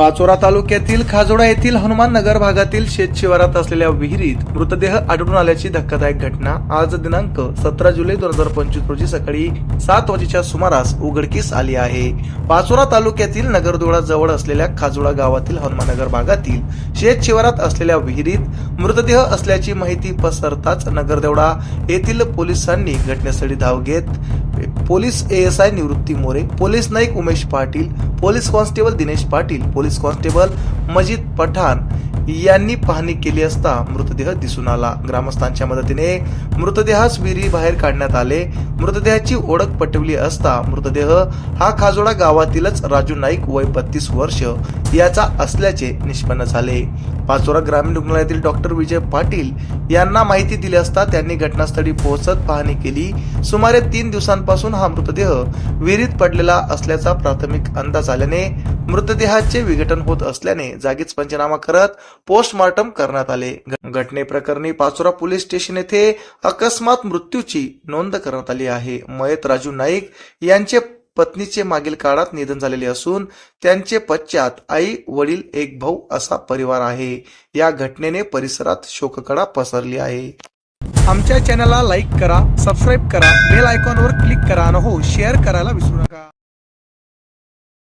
पाचोरा तालुक्यातील खाजोडा येथील हनुमान नगर भागातील शेत शिवारात असलेल्या विहिरीत मृतदेह आढळून आल्याची धक्कादायक घटना. आज दिनांक सतरा जुलै दोन हजार पंचवीस रोजी सकाळी सात वाजेच्या सुमारास उघडकीस आली आहे. पाचोरा तालुक्यातील नगरदोळा जवळ असलेल्या खाजोडा गावातील हनुमाननगर भागातील शेत शिवारात असलेल्या विहिरीत मृतदेह असल्याची माहिती पसरताच नगरदेवडा येथील पोलिसांनी घटनास्थळी धाव घेत police ASI Nivrutti More police Naik Umesh Patil police constable Dinesh Patil police constable Majid Pathan यांनी पाहणी केली असता मृतदेह दिसून आला. ग्रामस्थांच्या मदतीने मृतदेहास विहिरी बाहेर काढण्यात आले. मृतदेहाची ओळख पटवली असता मृतदेह हा खाजोडा गावातीलच राजू नाईक वय बत्तीस वर्ष याचा असल्याचे निष्पन्न झाले. पाचोरा ग्रामीण रुग्णालयातील डॉक्टर विजय पाटील यांना माहिती दिली असता त्यांनी घटनास्थळी पोहोचत पाहणी केली. सुमारे तीन दिवसांपासून हा मृतदेह विहिरीत पडलेला असल्याचा प्राथमिक अंदाज आल्याने मृतदेहाचे विघटन होत असल्याने जागीच पंचनामा करत पोस्टमार्टम करण्यात आले. घटनेप्रकरणी पाचोरा पोलीस स्टेशन येथे अकस्मात मृत्यूची नोंद करण्यात आली आहे. मयत राजू नाईक यांचे पत्नीचे मागील काळात निधन झालेले असून त्यांचे पश्चात आई वडील एक भाऊ असा परिवार आहे. या घटनेने परिसरात शोककडा पसरली आहे. आमच्या चॅनलला लाईक करा सबस्क्राईब करा बेल आयकॉनवर क्लिक करा न हो शेअर करायला विसरू नका.